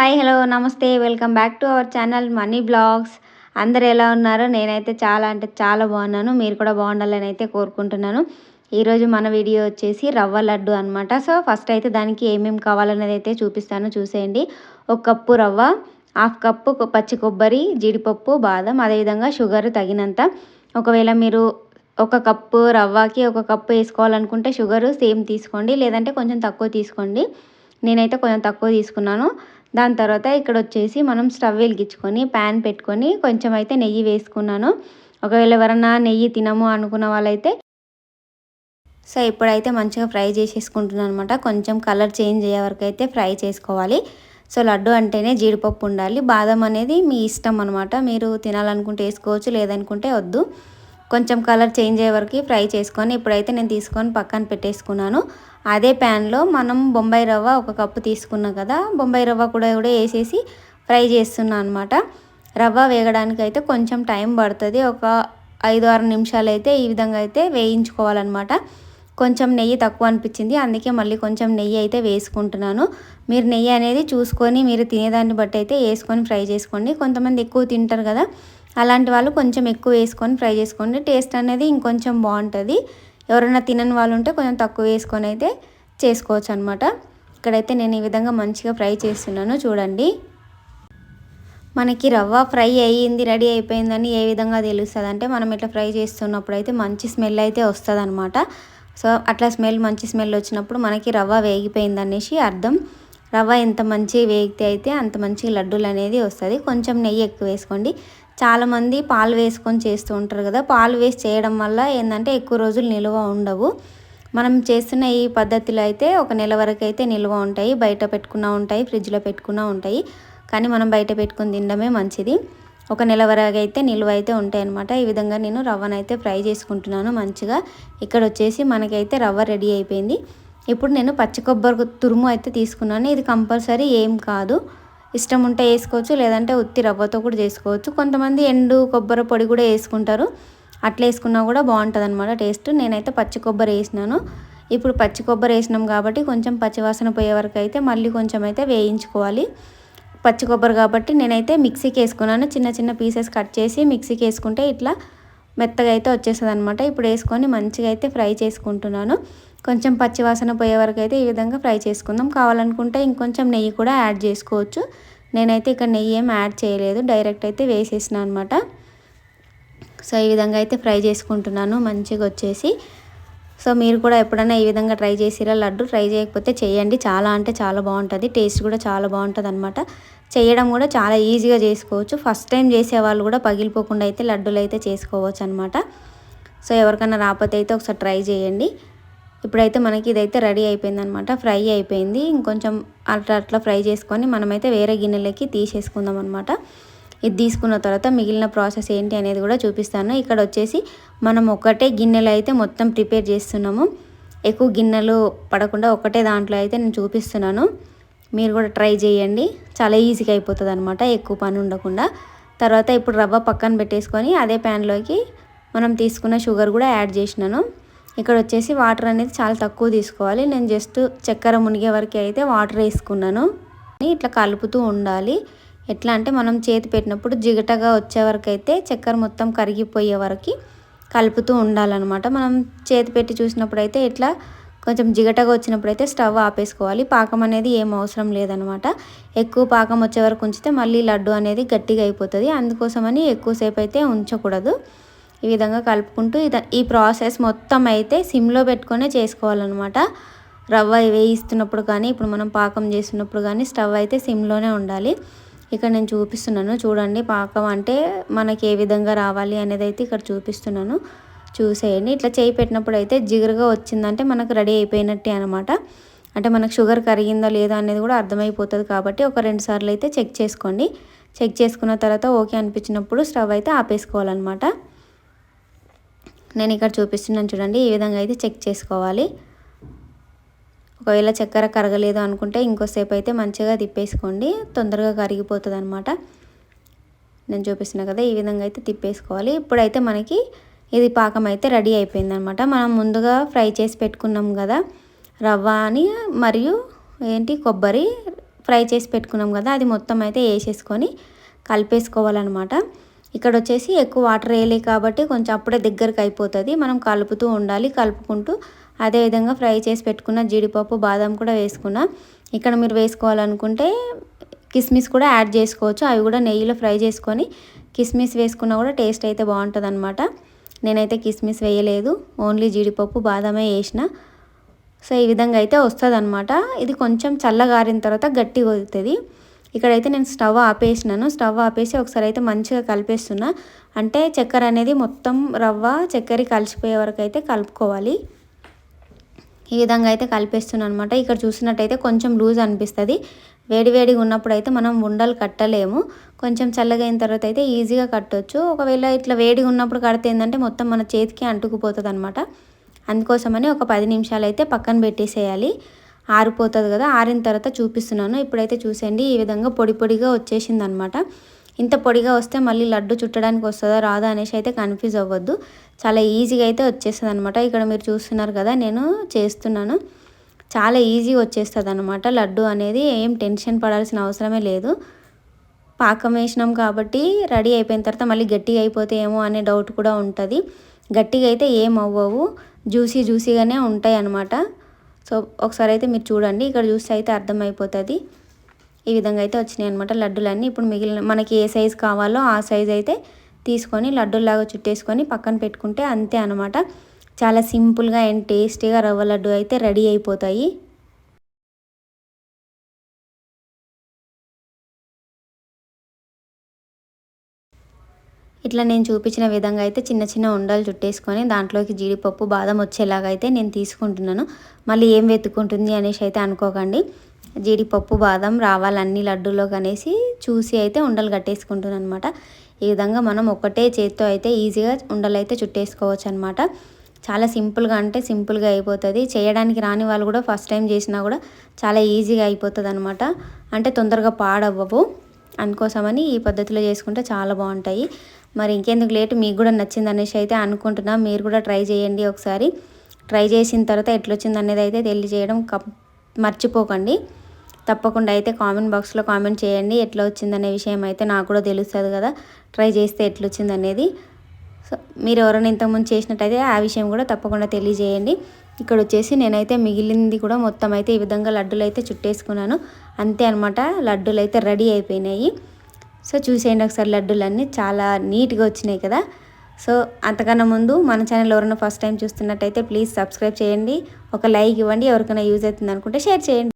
Hi hello నమస్తే. Welcome back to our channel Mani blogs. అందరు ఎలా ఉన్నారో నేనైతే చాలా అంటే చాలా బాగున్నాను. మీరు కూడా బాగుండాలని అయితే కోరుకుంటున్నాను. ఈరోజు మన వీడియో వచ్చేసి రవ్వ లడ్డు అనమాట సో ఫస్ట్ అయితే దానికి ఏమేమి కావాలనేది అయితే చూపిస్తాను. చూసేయండి. ఒక కప్పు రవ్వ హాఫ్ కప్పు పచ్చి కొబ్బరి జీడిపప్పు బాదం అదేవిధంగా షుగర్ తగినంత. ఒకవేళ మీరు ఒక కప్పు రవ్వకి ఒక కప్పు వేసుకోవాలనుకుంటే షుగర్ సేమ్ తీసుకోండి. లేదంటే కొంచెం తక్కువ తీసుకోండి. నేనైతే కొంచెం తక్కువ తీసుకున్నాను. దాని తర్వాత ఇక్కడ వచ్చేసి మనం స్టవ్ వెలిగించుకొని ప్యాన్ పెట్టుకొని కొంచెం అయితే నెయ్యి వేసుకున్నాను. ఒకవేళ ఎవరన్నా నెయ్యి తినము అనుకున్న వాళ్ళైతే సో ఇప్పుడైతే మంచిగా ఫ్రై చేసేసుకుంటున్నాను అనమాట కొంచెం కలర్ చేంజ్ అయ్యే వరకు అయితే ఫ్రై చేసుకోవాలి. సో లడ్డు అంటేనే జీడిపప్పు ఉండాలి. బాదం అనేది మీ ఇష్టం అనమాట మీరు తినాలనుకుంటే వేసుకోవచ్చు లేదనుకుంటే వద్దు. కొంచెం కలర్ చేంజ్ అయ్యే వరకు ఫ్రై చేసుకొని ఇప్పుడైతే నేను తీసుకొని పక్కన పెట్టేసుకున్నాను. అదే ప్యాన్లో మనం బొంబాయి రవ్వ ఒక కప్పు తీసుకున్నాం కదా బొంబాయి రవ్వ కూడా కూడా వేసేసి ఫ్రై చేస్తున్నాను అనమాట రవ్వ వేగడానికి అయితే కొంచెం టైం పడుతుంది ఒక ఐదు ఆరు నిమిషాలు అయితే ఈ విధంగా అయితే వేయించుకోవాలన్నమాట. కొంచెం నెయ్యి తక్కువ అనిపించింది అందుకే మళ్ళీ కొంచెం నెయ్యి అయితే వేసుకుంటున్నాను. మీరు నెయ్యి అనేది చూసుకొని మీరు తినేదాన్ని బట్టి అయితే వేసుకొని ఫ్రై చేసుకోండి. కొంతమంది ఎక్కువ తింటారు కదా అలాంటి వాళ్ళు కొంచెం ఎక్కువ వేసుకొని ఫ్రై చేసుకోండి. టేస్ట్ అనేది ఇంకొంచెం బాగుంటుంది. ఎవరైనా తినని వాళ్ళు ఉంటే కొంచెం తక్కువ వేసుకొని అయితే చేసుకోవచ్చు అనమాట ఇక్కడైతే నేను ఈ విధంగా మంచిగా ఫ్రై చేస్తున్నాను చూడండి. మనకి రవ్వ ఫ్రై అయ్యింది రెడీ అయిపోయిందని ఏ విధంగా తెలుస్తుంది అంటే మనం ఇట్లా ఫ్రై చేస్తున్నప్పుడు అయితే మంచి స్మెల్ అయితే వస్తుంది అనమాట సో అట్లా స్మెల్ మంచి స్మెల్ వచ్చినప్పుడు మనకి రవ్వ వేగిపోయింది అనేసి అర్థం. రవ్వ ఎంత మంచి వేగితే అయితే అంత మంచి లడ్డూలు అనేది వస్తుంది. కొంచెం నెయ్యి ఎక్కువ వేసుకోండి. చాలామంది పాలు వేసుకొని చేస్తూ ఉంటారు కదా. పాలు వేసి చేయడం వల్ల ఏంటంటే ఎక్కువ రోజులు నిల్వ ఉండవు. మనం చేస్తున్న ఈ పద్ధతిలో అయితే ఒక నెల వరకు అయితే నిల్వ ఉంటాయి. బయట పెట్టుకున్న ఉంటాయి ఫ్రిడ్జ్లో పెట్టుకున్న ఉంటాయి. కానీ మనం బయట పెట్టుకుని తినడమే మంచిది. ఒక నెల వరకు అయితే నిల్వ అయితే ఉంటాయి అనమాట ఈ విధంగా నేను రవ్వనైతే ఫ్రై చేసుకుంటున్నాను మంచిగా. ఇక్కడ వచ్చేసి మనకైతే రవ్వ రెడీ అయిపోయింది. ఇప్పుడు నేను పచ్చి కొబ్బరి తురుము అయితే తీసుకున్నాను. ఇది కంపల్సరీ ఏం కాదు. ఇష్టం ఉంటే వేసుకోవచ్చు లేదంటే ఉత్తి రవ్వతో కూడా చేసుకోవచ్చు. కొంతమంది ఎండు కొబ్బరి పొడి కూడా వేసుకుంటారు. అట్లా వేసుకున్నా కూడా బాగుంటుంది అనమాట టేస్ట్. నేనైతే పచ్చి కొబ్బరి వేసినాను. ఇప్పుడు పచ్చి కొబ్బరి వేసినాం కాబట్టి కొంచెం పచ్చివాసన పోయే వరకు అయితే మళ్ళీ కొంచెం అయితే వేయించుకోవాలి. పచ్చి కొబ్బరి కాబట్టి నేనైతే మిక్సీకి వేసుకున్నాను. చిన్న చిన్న పీసెస్ కట్ చేసి మిక్సీకి వేసుకుంటే ఇట్లా మెత్తగా అయితే వచ్చేస్తుంది అనమాట ఇప్పుడు వేసుకొని మంచిగా అయితే ఫ్రై చేసుకుంటున్నాను. కొంచెం పచ్చివాసన పోయే వరకు అయితే ఈ విధంగా ఫ్రై చేసుకుందాం. కావాలనుకుంటే ఇంకొంచెం నెయ్యి కూడా యాడ్ చేసుకోవచ్చు. నేనైతే ఇక్కడ నెయ్యి ఏం యాడ్ చేయలేదు. డైరెక్ట్ అయితే వేసేసిన అనమాట సో ఈ విధంగా అయితే ఫ్రై చేసుకుంటున్నాను. మంచిగా వచ్చేసి. సో మీరు కూడా ఎప్పుడైనా ఈ విధంగా ట్రై చేసిరా? లడ్డు ట్రై చేయకపోతే చేయండి. చాలా అంటే చాలా బాగుంటుంది. టేస్ట్ కూడా చాలా బాగుంటుంది అనమాట చేయడం కూడా చాలా ఈజీగా చేసుకోవచ్చు. ఫస్ట్ టైం చేసే వాళ్ళు కూడా పగిలిపోకుండా అయితే లడ్డూలు అయితే చేసుకోవచ్చు అనమాట సో ఎవరికైనా రాకపోతే అయితే ఒకసారి ట్రై చేయండి. ఇప్పుడైతే మనకి ఇదైతే రెడీ అయిపోయింది అనమాట ఫ్రై అయిపోయింది. ఇంకొంచెం అట్లా అట్లా ఫ్రై చేసుకొని మనమైతే వేరే గిన్నెలకి తీసేసుకుందాం అనమాట ఇది తీసుకున్న తర్వాత మిగిలిన ప్రాసెస్ ఏంటి అనేది కూడా చూపిస్తాను. ఇక్కడ వచ్చేసి మనం ఒకటే గిన్నెలో అయితే మొత్తం ప్రిపేర్ చేస్తున్నాము. ఎక్కువ గిన్నెలు పడకుండా ఒకటే దాంట్లో అయితే నేను చూపిస్తున్నాను. మీరు కూడా ట్రై చేయండి. చాలా ఈజీగా అయిపోతుంది అనమాట ఎక్కువ పని ఉండకుండా. తర్వాత ఇప్పుడు రవ్వ పక్కన పెట్టేసుకొని అదే ప్యాన్లోకి మనం తీసుకున్న షుగర్ కూడా యాడ్ చేసినాను. ఇక్కడ వచ్చేసి వాటర్ అనేది చాలా తక్కువ తీసుకోవాలి. నేను జస్ట్ చక్కెర మునిగే వరకు అయితే వాటర్ వేసుకున్నాను. ఇట్లా కలుపుతూ ఉండాలి. ఎట్లా అంటే మనం చేతి పెట్టినప్పుడు జిగటగా వచ్చే వరకు అయితే చక్కెర మొత్తం కరిగిపోయే వరకు కలుపుతూ ఉండాలన్నమాట. మనం చేతి పెట్టి చూసినప్పుడు అయితే ఇట్లా కొంచెం జిగటగా వచ్చినప్పుడు అయితే స్టవ్ ఆపేసుకోవాలి. పాకం అనేది ఏం అవసరం లేదనమాట ఎక్కువ పాకం వచ్చే వరకు ఉంచితే మళ్ళీ లడ్డు అనేది గట్టిగా అయిపోతుంది. అందుకోసమని ఎక్కువసేపు అయితే ఉంచకూడదు. ఈ విధంగా కలుపుకుంటూ ఈ ప్రాసెస్ మొత్తం అయితే సిమ్లో పెట్టుకొనే చేసుకోవాలన్నమాట. రవ్వ వేయిస్తున్నప్పుడు కానీ ఇప్పుడు మనం పాకం చేస్తున్నప్పుడు కానీ స్టవ్ అయితే సిమ్లోనే ఉండాలి. ఇక్కడ నేను చూపిస్తున్నాను చూడండి పాకం అంటే మనకి ఏ విధంగా రావాలి అనేది అయితే ఇక్కడ చూపిస్తున్నాను. చూసేయండి. ఇట్లా చేయి పెట్టినప్పుడు అయితే జిగురుగా వచ్చిందంటే మనకు రెడీ అయిపోయినట్టే అనమాట అంటే మనకు షుగర్ కరిగిందా లేదా అనేది కూడా అర్థమైపోతుంది కాబట్టి ఒక రెండు సార్లు అయితే చెక్ చేసుకోండి. చెక్ చేసుకున్న తర్వాత ఓకే అనిపించినప్పుడు స్టవ్ అయితే ఆపేసుకోవాలన్నమాట. నేను ఇక్కడ చూపిస్తున్నాను చూడండి ఈ విధంగా అయితే చెక్ చేసుకోవాలి. ఒకవేళ చక్కెర కరగలేదు అనుకుంటే ఇంకోసేపు అయితే మంచిగా తిప్పేసుకోండి తొందరగా కరిగిపోతుంది అనమాట నేను చూపిస్తున్నా కదా ఈ విధంగా అయితే తిప్పేసుకోవాలి. ఇప్పుడైతే మనకి ఇది పాకం అయితే రెడీ అయిపోయింది అనమాట మనం ముందుగా ఫ్రై చేసి పెట్టుకున్నాం కదా రవ్వ అని మరియు ఏంటి కొబ్బరి ఫ్రై చేసి పెట్టుకున్నాం కదా అది మొత్తం అయితే వేసేసుకొని కలిపేసుకోవాలన్నమాట. ఇక్కడ వచ్చేసి ఎక్కువ వాటర్ వేయలే కాబట్టి కొంచెం అప్పుడే దగ్గరకు అయిపోతుంది. మనం కలుపుతూ ఉండాలి. కలుపుకుంటూ అదేవిధంగా ఫ్రై చేసి పెట్టుకున్న జీడిపప్పు బాదం కూడా వేసుకున్నా. ఇక్కడ మీరు వేసుకోవాలనుకుంటే కిస్మిస్ కూడా యాడ్ చేసుకోవచ్చు. అవి కూడా నెయ్యిలో ఫ్రై చేసుకొని కిస్మిస్ వేసుకున్నా కూడా టేస్ట్ అయితే బాగుంటుంది అనమాట నేనైతే కిస్మిస్ వేయలేదు. ఓన్లీ జీడిపప్పు బాదమే వేసిన. సో ఈ విధంగా అయితే వస్తుంది ఇది కొంచెం చల్లగారిన తర్వాత గట్టిగా అవుతుంది ఇక్కడైతే నేను స్టవ్ ఆపేసినాను. స్టవ్ ఆపేసి ఒకసారి అయితే మంచిగా కలిపేస్తున్నా. అంటే చక్కెర అనేది మొత్తం రవ్వ చక్కెర కలిసిపోయే వరకు అయితే కలుపుకోవాలి. ఈ విధంగా అయితే కలిపేస్తున్నాను అనమాట ఇక్కడ చూసినట్టయితే కొంచెం లూజ్ అనిపిస్తుంది. వేడివేడిగా ఉన్నప్పుడు అయితే మనం ఉండలు కట్టలేము. కొంచెం చల్లగా అయిన తర్వాత అయితే ఈజీగా కట్టవచ్చు ఒకవేళ ఇట్లా వేడిగా ఉన్నప్పుడు కడితే ఏంటంటే మొత్తం మన చేతికి అంటుకుపోతుంది అనమాట అందుకోసమని ఒక పది నిమిషాలు అయితే పక్కన పెట్టేసేయాలి. ఆరిపోతుంది కదా ఆరిన తర్వాత చూపిస్తున్నాను. ఇప్పుడైతే చూసేయండి ఈ విధంగా పొడి పొడిగా వచ్చేసింది అనమాట ఇంత పొడిగా వస్తే మళ్ళీ లడ్డు చుట్టడానికి వస్తుందా రాదా అనేసి అయితే కన్ఫ్యూజ్ అవ్వద్దు. చాలా ఈజీగా అయితే వచ్చేస్తుంది అనమాట ఇక్కడ మీరు చూస్తున్నారు కదా నేను చేస్తున్నాను. చాలా ఈజీ వచ్చేస్తుంది అనమాట లడ్డు అనేది ఏం టెన్షన్ పడాల్సిన అవసరమే లేదు. పాకం వేసినాం కాబట్టి రెడీ అయిపోయిన తర్వాత మళ్ళీ గట్టిగా అయిపోతే ఏమో అనే డౌట్ కూడా ఉంటుంది. గట్టిగా అయితే ఏం అవ్వవు. జ్యూసీ జ్యూసీగానే ఉంటాయి అనమాట సో ఒకసారి అయితే మీరు చూడండి. ఇక్కడ చూస్తే అయితే అర్థమైపోతుంది. ఈ విధంగా అయితే వచ్చినాయి అనమాట లడ్డులన్నీ. ఇప్పుడు మిగిలిన మనకి ఏ సైజు కావాలో ఆ సైజ్ అయితే తీసుకొని లడ్డూలాగా చుట్టేసుకొని పక్కన పెట్టుకుంటే అంతే అనమాట చాలా సింపుల్గా అండ్ టేస్టీగా రవ్వ లడ్డు అయితే రెడీ అయిపోతాయి. ఇట్లా నేను చూపించిన విధంగా అయితే చిన్న చిన్న ఉండలు చుట్టేసుకొని దాంట్లోకి జీడిపప్పు బాదం వచ్చేలాగా అయితే నేను తీసుకుంటున్నాను. మళ్ళీ ఏం వెతుక్కుంటుంది అనేసి అయితే అనుకోకండి. జీడిపప్పు బాదం రావాలన్నీ లడ్డూలో కనేసి చూసి అయితే ఉండలు కట్టేసుకుంటున్నాను అనమాట ఈ విధంగా మనం ఒకటే చేత్తో అయితే ఈజీగా ఉండలు అయితే చుట్టేసుకోవచ్చు అనమాట చాలా సింపుల్గా అంటే సింపుల్గా అయిపోతుంది. చేయడానికి రాని వాళ్ళు కూడా ఫస్ట్ టైం చేసినా కూడా చాలా ఈజీగా అయిపోతుంది అనమాట అంటే తొందరగా పాడవ్వవు. అందుకోసమని ఈ పద్ధతిలో చేసుకుంటే చాలా బాగుంటాయి. మరి ఇంకెందుకు లేట్? మీకు కూడా నచ్చింది అనేసి అయితే అనుకుంటున్నా. మీరు కూడా ట్రై చేయండి ఒకసారి. ట్రై చేసిన తర్వాత ఎట్లొచ్చింది అనేది అయితే తెలియజేయడం మర్చిపోకండి. తప్పకుండా అయితే కామెంట్ బాక్స్లో కామెంట్ చేయండి. ఎట్లా వచ్చిందనే విషయం అయితే నాకు కూడా తెలుస్తుంది కదా. ట్రై చేస్తే ఎట్లొచ్చింది అనేది. సో మీరు ఎవరైనా ఇంతకుముందు చేసినట్టయితే ఆ విషయం కూడా తప్పకుండా తెలియజేయండి. ఇక్కడ వచ్చేసి నేనైతే మిగిలింది కూడా మొత్తం అయితే ఈ విధంగా లడ్డూలు అయితే చుట్టేసుకున్నాను. అంతే అనమాట లడ్డూలు అయితే రెడీ అయిపోయినాయి. సో చూసేయండి ఒకసారి లడ్డులన్నీ. చాలా నీట్గా వచ్చినాయి కదా. సో అంతకన్నా ముందు మన ఛానల్ ఎవరైనా ఫస్ట్ టైం చూస్తున్నట్టయితే ప్లీజ్ సబ్స్క్రైబ్ చేయండి. ఒక లైక్ ఇవ్వండి. ఎవరికైనా యూజ్ అవుతుంది అనుకుంటే షేర్ చేయండి.